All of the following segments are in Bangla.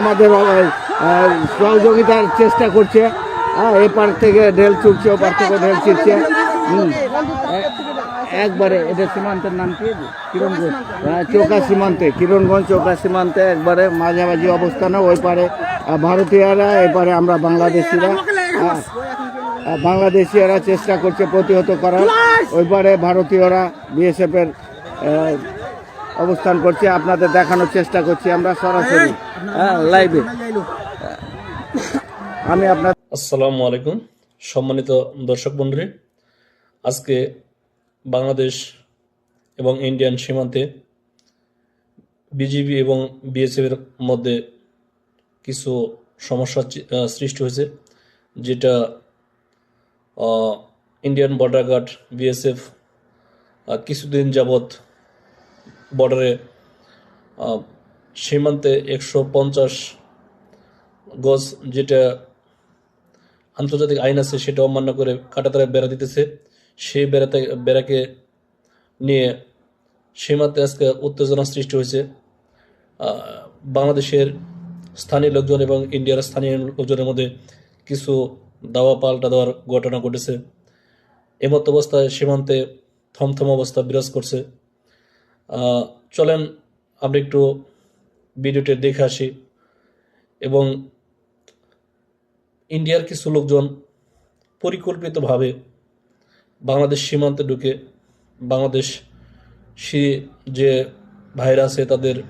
আমাদের সহযোগিতার চেষ্টা করছে। এপার থেকে ঢেল ছুটছে ওপার থেকে ঢেল ছিটছে। একবারে এটা সীমান্তের নাম কি? কিরণগঞ্জ। চৌকা সীমান্তে কিরণগঞ্জ চৌকা সীমান্তে একবারে মাঝামাঝি অবস্থানে ওই পারে ভারতীয়রা এপারে আমরা বাংলাদেশিরা। বাংলাদেশিরা চেষ্টা করছে প্রতিহত করার। ওই পারে ভারতীয়রা বিএসএফ এর আহ, অবস্থান করছি, আপনাদের দেখানোর চেষ্টা করছি, আমরা সরাসরি হ্যাঁ লাইভে আমি আপনার আসসালামু আলাইকুম, সম্মানিত দর্শক বন্ধুরে আজকে বাংলাদেশ এবং ইন্ডিয়ান সীমান্তে বিজিবি এবং বিএসএফ এর মধ্যে কিছু সমস্যা সৃষ্টি হয়েছে, যেটা ইন্ডিয়ান বর্ডার গার্ড বিএসএফ কিছুদিন যাবৎ বর্ডারে সীমান্তে একশো পঞ্চাশ গজ যেটা আন্তর্জাতিক আইন আছে সেটা অমান্য করে কাটাতারে বেড়া দিতেছে। সেই বেড়াতে, বেড়াকে নিয়ে সীমান্তে আজকে উত্তেজনা সৃষ্টি হয়েছে। বাংলাদেশের স্থানীয় লোকজন এবং ইন্ডিয়ার স্থানীয় লোকজনের মধ্যে কিছু দাওয়া পাল্টা দেওয়ার ঘটনা ঘটেছে। এমত অবস্থায় সীমান্তে থমথম অবস্থা বিরাজ করছে। চলেন আমরা একটু ভিডিওটি দেখে আসি। এবং ইন্ডিয়ার কিছু লোকজন পরিকল্পিতভাবে বাংলাদেশ সীমান্তে ঢুকে বাংলাদেশ সি- যে ভাইরা আছে তাদের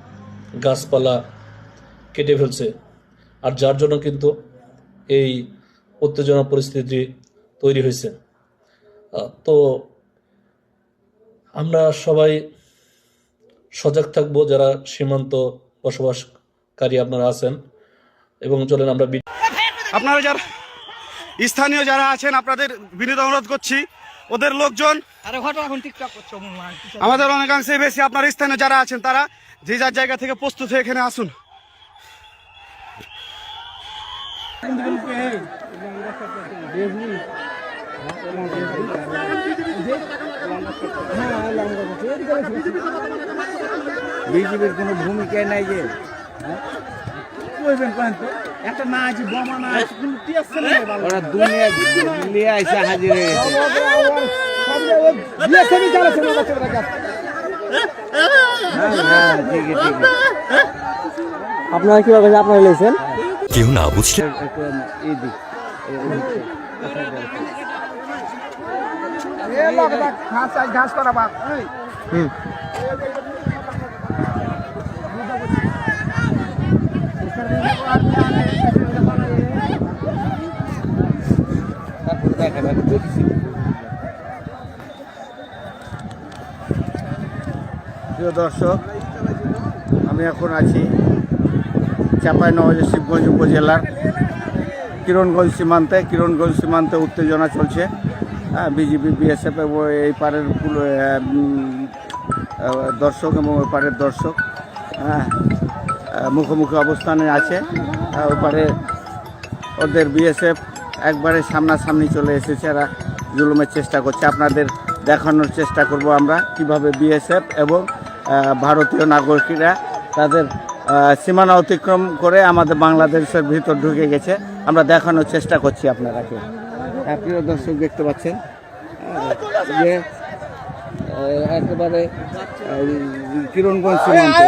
গাছপালা কেটে ফেলছে। আর যার জন্য কিন্তু এই উত্তেজনা পরিস্থিতি তৈরি হয়েছে। তো আমরা সবাই সজাগ থাকব যারা সীমান্ত বসবাসকারী আপনারা আছেন। এবং চলেন আমরা আপনারা যারা স্থানীয় যারা আছেন আপনাদের বিনীত অনুরোধ করছি ওদের লোকজন আরে ঘটনা এখন টিকটক করছ হয়। আমাদের অনেকাংশে বেশি আপনার স্থানীয় যারা আছেন তারা যে যার জায়গা থেকে প্রস্তুত হয়ে এখানে আসুন। বিজেপির কোনো ভূমিকা নাই যে। কইবেন কেন তো। একটা না আছে বোমা না আছে কোনো টিয়াচ্ছে না ওরা দুনিয়া নিয়ে হাজির হয়ে গেছে। আছে ঠিক আছে আপনারা কীভাবে আপনারা লেছেন কেউ না এ লোক ঘাস ঘাস করা বাপ দেখেন আমি দেখছি প্রিয় দর্শক, আমি এখন আছি চাপাই নবাজের শিবগঞ্জ উপজেলার কিরণগঞ্জ সীমান্তে। কিরণগঞ্জ সীমান্তে উত্তেজনা চলছে। হ্যাঁ বিজেপি, বিএসএফ এবং এই পারের দর্শক এবং ওই পারের দর্শক। হ্যাঁ মুখোমুখি অবস্থানে আছে। আহ, ওই পারে ওদের বিএসএফ একবারে সামনাসামনি চলে এসেছে। এরা জুলুমের চেষ্টা করছে। আপনাদের দেখানোর চেষ্টা করব আমরা কীভাবে বিএসএফ এবং ভারতীয় নাগরিকরা তাদের সীমানা অতিক্রম করে আমাদের বাংলাদেশের ভিতর ঢুকে গেছে। আমরা দেখানোর চেষ্টা করছি আপনারাকে। প্রিয় দর্শক দেখতে পাচ্ছেন? যে একেবারে কিরণগঞ্জ সীমান্তে।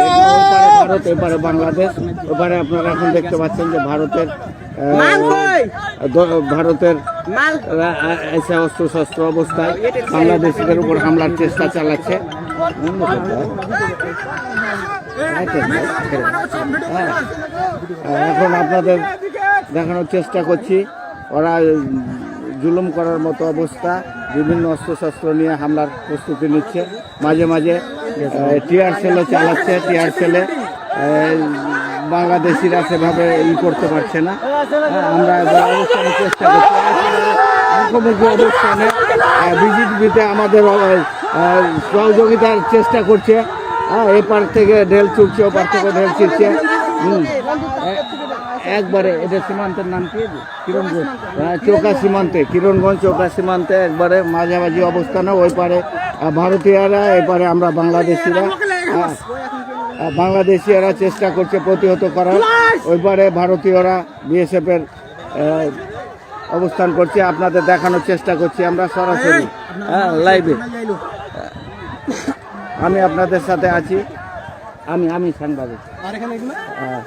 ভারত এপারে বাংলাদেশ ওপারে আপনারা এখন দেখতে পাচ্ছেন যে ভারতের ভারতের এসে অস্ত্র শস্ত্র অবস্থায় বাংলাদেশিদের উপর হামলার চেষ্টা চালাচ্ছে। এখন আপনাদের দেখানোর চেষ্টা করছি। ওরা জুলুম করার মতো অবস্থা। বিভিন্ন অস্ত্রশস্ত্র নিয়ে হামলার প্রস্তুতি নিচ্ছে। মাঝে মাঝে টিয়ার সেলও চালাচ্ছে টিয়ার সেলে বাংলাদেশিরা সেভাবে ই করতে পারছে না। হ্যাঁ, আমরা এবার অবস্থানের চেষ্টা করছি। অবস্থানে বিজেপিতে আমাদের সহযোগিতার চেষ্টা করছে। হ্যাঁ এপার থেকে ঢেল ছুটছে ওপার থেকে ঢেল ছিটছে। হুম। একবারে এটা সীমান্তের নাম কি? কিরণগঞ্জ হ্যাঁ, চৌকা সীমান্তে কিরণগঞ্জ চৌকা সীমান্তে একবারে মাঝামাঝি অবস্থানে ওই পারে ভারতীয়রা এপারে আমরা বাংলাদেশিরা বাংলাদেশিরা চেষ্টা করছে প্রতিহত করার ওইবারে ভারতীয়রা বিএসএফ এর আহ, অবস্থান করছে আপনাদের দেখানোর চেষ্টা করছি আমরা সরাসরি হ্যাঁ লাইভে আমি আপনাদের সাথে আছি আমি আমি সাংবাদিক। হ্যাঁ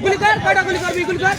গুলি কর কয়টা গুলি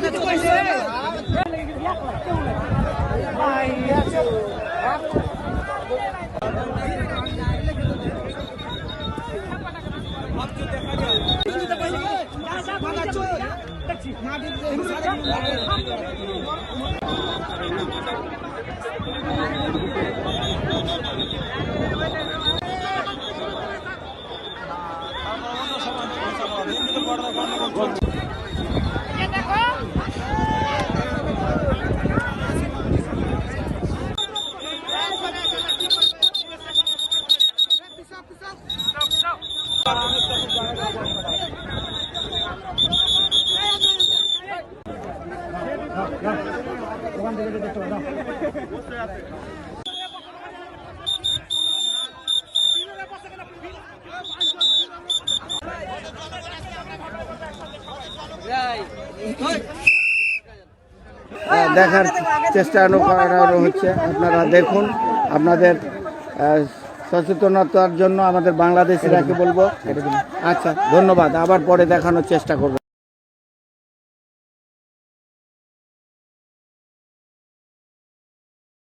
করবে আহ, দেখার চেষ্টা করানো হচ্ছে। আপনারা দেখুন আপনাদের সচেতনতার জন্য আমাদের বাংলাদেশিরাকে বলব? আচ্ছা ধন্যবাদ। আবার পরে দেখানোর চেষ্টা করব।